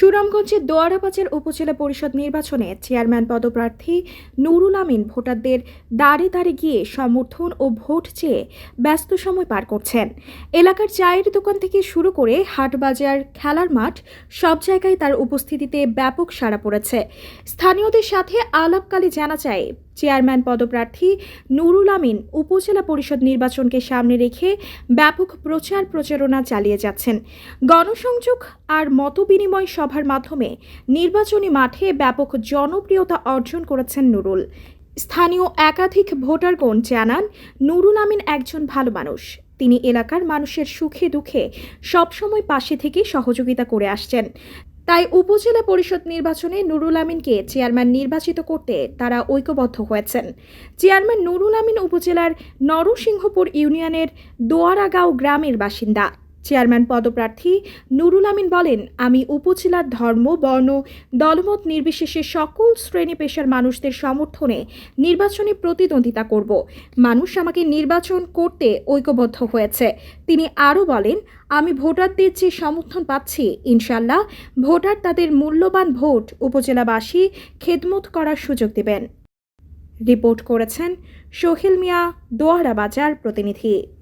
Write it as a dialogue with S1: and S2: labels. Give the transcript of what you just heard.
S1: সুনামগঞ্জের দোয়ারাবাজার উপজেলা পরিষদ নির্বাচনে চেয়ারম্যান পদপ্রার্থী নুরুল আমিন ভোটারদের দাঁড়ে দাঁড়ে গিয়ে সমর্থন ও ভোট চেয়ে ব্যস্ত সময় পার করছেন। এলাকার চায়ের দোকান থেকে শুরু করে হাটবাজার, খেলার মাঠ সব জায়গায় তার উপস্থিতিতে ব্যাপক সাড়া পড়েছে। স্থানীয়দের সাথে আলাপকালে জানা যায় চেয়ারম্যান পদপ্রার্থী নুরুল আমিন উপজেলা পরিষদ নির্বাচনকে সামনে রেখে ব্যাপক প্রচার প্রচারণা চালিয়ে যাচ্ছেন। গণসংযোগ আর মতবিনিময় সভার মাধ্যমে নির্বাচনী মাঠে ব্যাপক জনপ্রিয়তা অর্জন করেছেন নুরুল। স্থানীয় একাধিক ভোটারগণ জানান, নুরুল আমিন একজন ভালো মানুষ। তিনি এলাকার মানুষের সুখে দুঃখে সবসময় পাশে থেকে সহযোগিতা করে আসছেন। তাই উপজেলা পরিষদ নির্বাচনে নুরুল আমিনকে চেয়ারম্যান নির্বাচিত করতে তারা ঐক্যবদ্ধ হয়েছেন। চেয়ারম্যান নুরুল আমিন উপজেলার নরসিংহপুর ইউনিয়নের দোয়ারাগাঁও গ্রামের বাসিন্দা। চেয়ারম্যান পদপ্রার্থী নুরুল আমিন বলেন, আমি উপজেলার ধর্ম, বর্ণ, দলমত নির্বিশেষে সকল শ্রেণি পেশার মানুষদের সমর্থনে নির্বাচনে প্রতিদ্বন্দ্বিতা করব। মানুষ আমাকে নির্বাচন করতে ঐক্যবদ্ধ হয়েছে। তিনি আরও বলেন, আমি ভোটারদের যে সমর্থন পাচ্ছি, ইনশাল্লাহ ভোটার তাদের মূল্যবান ভোট উপজেলাবাসী খেদমত করার সুযোগ দেবেন। রিপোর্ট করেছেন সোহেল মিয়া, দোয়ারা বাজার প্রতিনিধি।